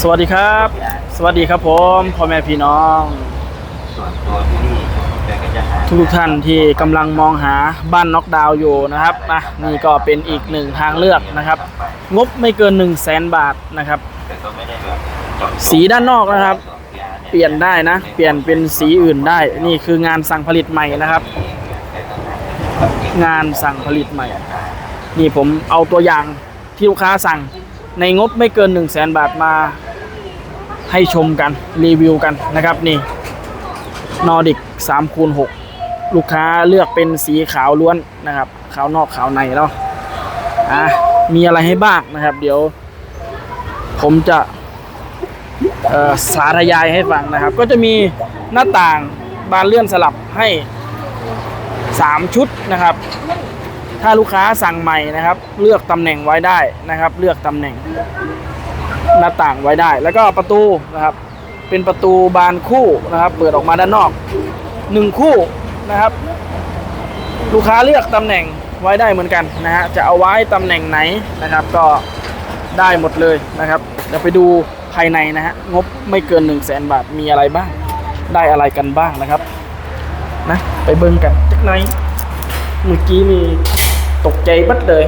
สวัสดีครับ สวัสดีครับผมพ่อแม่พี่น้องส่วนตัวที่นี่แกก็จะหาทุกท่านที่กำลังมองหาบ้านน็อกดาวอยู่นะครับอะนี่ก็เป็นอีกหนึ่งทางเลือกนะครับ งบไม่เกิน1 0 0 0 0แสนบาทนะครับ สีด้านนอกนะครับ เปลี่ยนได้นะ เปลี่ยนเป็นสีอื่นได้ นี่คืองานสั่งผลิตใหม่นะครับ งานสั่งผลิตใหม่ นี่ผมเอาตัวอย่างที่ลูกค้าสั่ง ในงบไม่เกิน 1 0 0 0 0แสนบาทมาให้ชมกันรีวิวกันนะครับนี่นอร์ดิก3คูณ6ลูกค้าเลือกเป็นสีขาวล้วนนะครับ ขาวนอกขาวในเนาะอะมีอะไรให้บ้างนะครับ เดี๋ยว ผมจะสาธยายให้ฟังนะครับ ก็จะมีหน้าต่างบานเลื่อนสลับให้ 3 ชุดนะครับ ถ้าลูกค้าสั่งใหม่นะครับ เลือกตำแหน่งไว้ได้นะครับ เลือกตำแหน่งหน้าต่างไว้ได้ แล้วก็ประตูนะครับ เป็นประตูบานคู่นะครับ เปิดออกมาด้านนอกหนึ่งคู่นะครับ ลูกค้าเลือกตำแหน่งไว้ได้เหมือนกันนะฮะจะเอาไว้ตำแหน่งไหนนะครับ ก็ได้หมดเลยนะครับเดี๋ยวไปดูภายในนะฮะงบไม่เกิน 1 0 0 0 0แสนบาทมีอะไรบ้าง ได้อะไรกันบ้างนะครับนะไปเบิ่งกันจักหน่อยเมื่อกี้นี่ ตกใจบัดเลย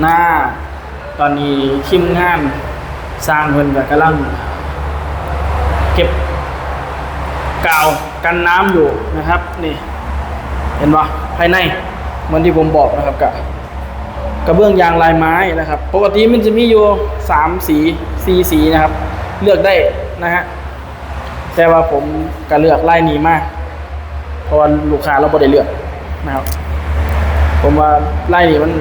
หน้าตอนนี้ทีมงานสร้างเพิ่นกับกำลังเก็บกาวกันน้ำอยู่นะครับนี่เห็นปะภายในเหมือนที่ผมบอกนะครับกับกระเบื้องยางลายไม้นะครับปกติมันจะมีอยู่สามสีสี่สีนะครับ เลือกได้นะฮะแต่ว่าผมก็เลือกไลายนี้มากเพราะว่าลูกค้าเราบ่ได้เลือกนะครับ ผมว่าไล่นี้มัน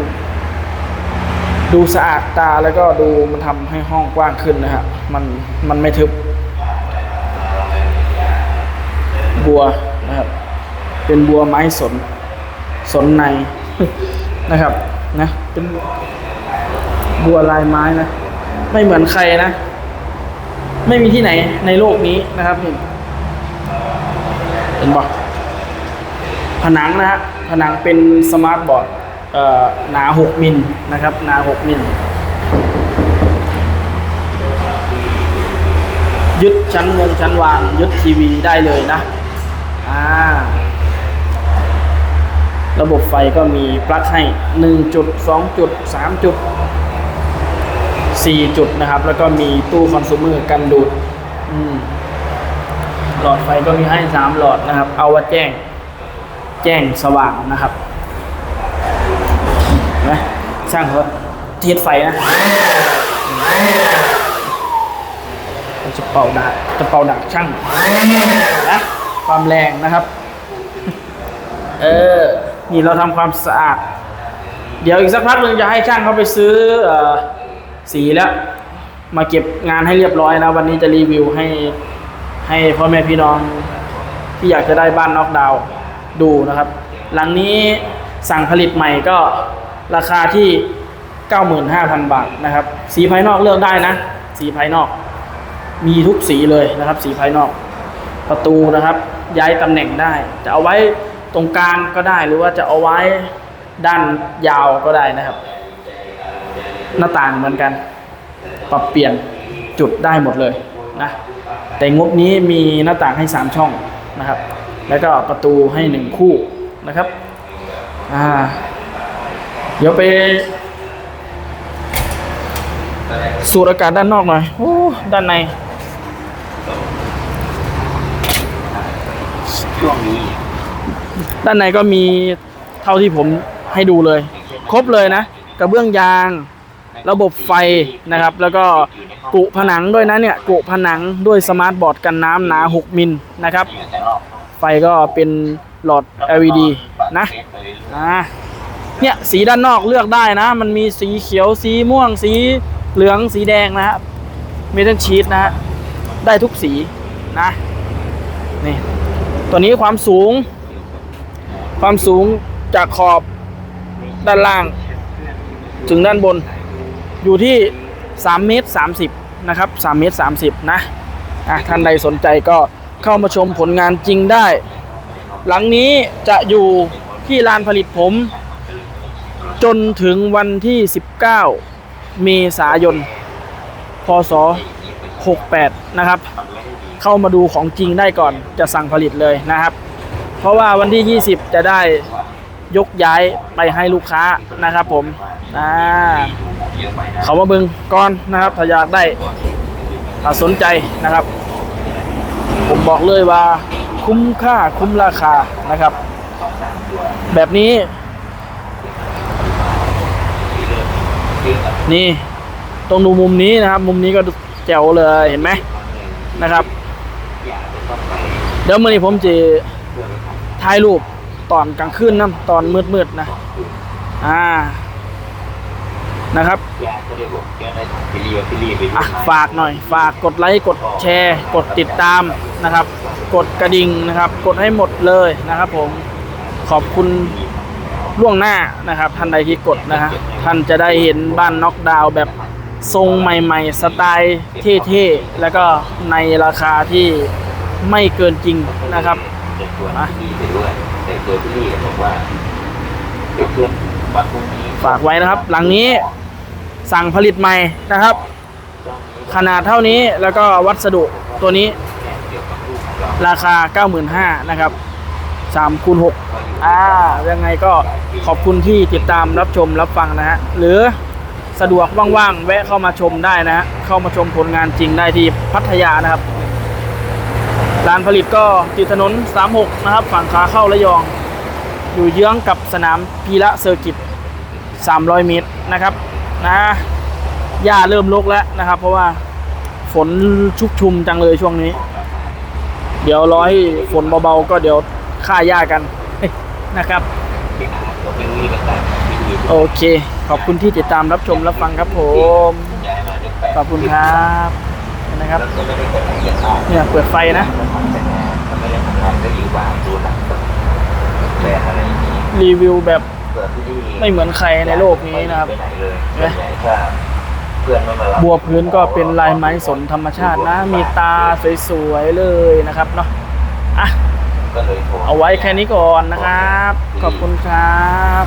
ดูสะอาดตาแล้วก็ดูมันทำให้ห้องกว้างขึ้นนะฮะมันมันไม่ทึบ บัวนะครับ เป็นบัวไม้สน สนในนะครับ นะเป็นบัวลายไม้นะ ไม่เหมือนใครนะ ไม่มีที่ไหนในโลกนี้นะครับนี่เห็นปะ ผนังนะฮะผนังเป็นสมาร์ทบอร์ดหนา 6 มิลนะครับหนา 6 มิลยึดชั้นวงชั้นวางยึดทีวีได้เลยนะอ่าระบบไฟก็มีปลั๊กให้ 1 จุด 2 จุด 3 จุด 4 จุดนะครับ แล้วก็มีตู้คอน sumer กันดูดหลอดไฟก็มีให้ 3 หลอดนะครับ เอาไว่าแจ้ง แจ้งสว่างนะครับเห็นะช่างเขาเทียดไฟนะจะเป่าดักจะเป่าดักช่างนะความแรงนะครับ เออ นี่เราทำความสะอาด เดี๋ยวอีกสักพักหนึ่งจะให้ช่างเขาไปซื้อเออสีแล้วมาเก็บงานให้เรียบร้อยนะ วันนี้จะรีวิวให้ให้พ่อแม่พี่น้องที่อยากจะได้บ้านน็อกดาวน์ ดูนะครับ หลังนี้สั่งผลิตใหม่ก็ราคาที่ 95,000 บาทนะครับ สีภายนอกเลือกได้นะ สีภายนอก มีทุกสีเลยนะครับ สีภายนอก ประตูนะครับ ย้ายตำแหน่งได้ จะเอาไว้ตรงกลางก็ได้หรือว่าจะเอาไว้ด้านยาวก็ได้นะครับ หน้าต่างเหมือนกัน ปรับเปลี่ยนจุดได้หมดเลยนะแต่งบนี้มีหน้าต่างให้ 3 ช่องนะครับ แล้วก็ประตูให้1คู่นะครับอ่าเดี๋ยวไปสูดอากาศด้านนอกหน่อยโอ้ด้านใน ช่วงนี้ด้านในก็มีเท่าที่ผมให้ดูเลย ครบเลยนะ กระเบื้องยาง ระบบไฟนะครับ แล้วก็กุผนังด้วยนะเนี่ยกุผนังด้วยสมาร์ทบอร์ดกันน้ำหนา 6 มิลนะครับ ไฟก็เป็นหลอด LED นะอ่าเนี่ยสีด้านนอกเลือกได้นะ มันมีสีเขียวสีม่วง สีเหลืองสีแดงนะครับเมทัลชีตนะฮะได้ทุกสีนะนี่ตัวนี้ความสูง ความสูงจากขอบด้านล่าง ถึงด้านบน อยู่ที่3เมตร30นะครับ3เมตร30นะอะท่านใดสนใจก็ เข้ามาชมผลงานจริงได้ หลังนี้จะอยู่ที่ลานผลิตผม จนถึงวันที่ 19 เมษายน พศ 68 นะครับ เข้ามาดูของจริงได้ก่อนจะสั่งผลิตเลยนะครับ เพราะว่าวันที่ 20 จะได้ยกย้ายไปให้ลูกค้านะครับผมอ่าเขามาเบึงก่อนนะครับ ถ้าอยากได้ถ้าสนใจนะครับ บอกเลยว่าคุ้มค่าคุ้มราคานะครับ แบบนี้ นี่ตรงดูมุมนี้นะครับ มุมนี้ก็แจ๋วเลยเห็นไหมนะครับ เดี๋ยวมื่อนี้ผมจะถ่ายรูปตอนกลางคืนนะตอนมืดๆนะ อ่า นะครับฝากหน่อย ฝากกดไลค์กดแชร์ กดติดตามนะครับ กดกระดิ่งนะครับ กดให้หมดเลยนะครับ ผมขอบคุณล่วงหน้านะครับ ท่านใดที่กดนะฮะท่านจะได้เห็นบ้านน็อกดาวน์แบบทรงใหม่ๆ สไตล์เท่ๆ แล้วก็ในราคาที่ไม่เกินจริงนะครับฝากไว้นะครับ หลังนี้ สั่งผลิตใหม่นะครับ ขนาดเท่านี้แล้วก็วัสดุตัวนี้เกี่ยวกับลูกของเราราคา 95,000นะครับ3คูณ6อ่ายังไงก็ขอบคุณที่ติดตามรับชมรับฟังนะฮะหรือสะดวกว่างๆ แวะเข้ามาชมได้นะฮะเข้ามาชมผลงานจริงได้ที่พัทยานะครับร้านผลิตก็ติดถนน 36 นะครับ ฝั่งขาเข้าระยอง อยู่เยื้องกับสนามพีระเซอร์กิต 300 เมตรนะครับ นะหญ้าเริ่มรกแล้วนะครับ เพราะว่าฝนชุกชุมจังเลยช่วงนี้ เดี๋ยวรอให้ฝนเบาๆก็เดี๋ยวฆ่าหญ้ากันนะครับ โอเค ขอบคุณที่ติดตามรับชมรับฟังครับผม ขอบคุณครับนะครับแล้วก็ไม่ได้เนี่ยเปิดไฟนะรีวิวแบบ ไม่เหมือนใครในโลกนี้นะครับไปไหนเลยเห็นไหมส่วนใหญ่ถ้าเพื่อนไม่มารับบัวพื้นก็เป็นลายไม้สนธรรมชาตินะ มีตาสวยๆเลยนะครับเนาะอะก็เลยโทรเอาไว้แค่นี้ก่อนนะครับ ขอบคุณครับ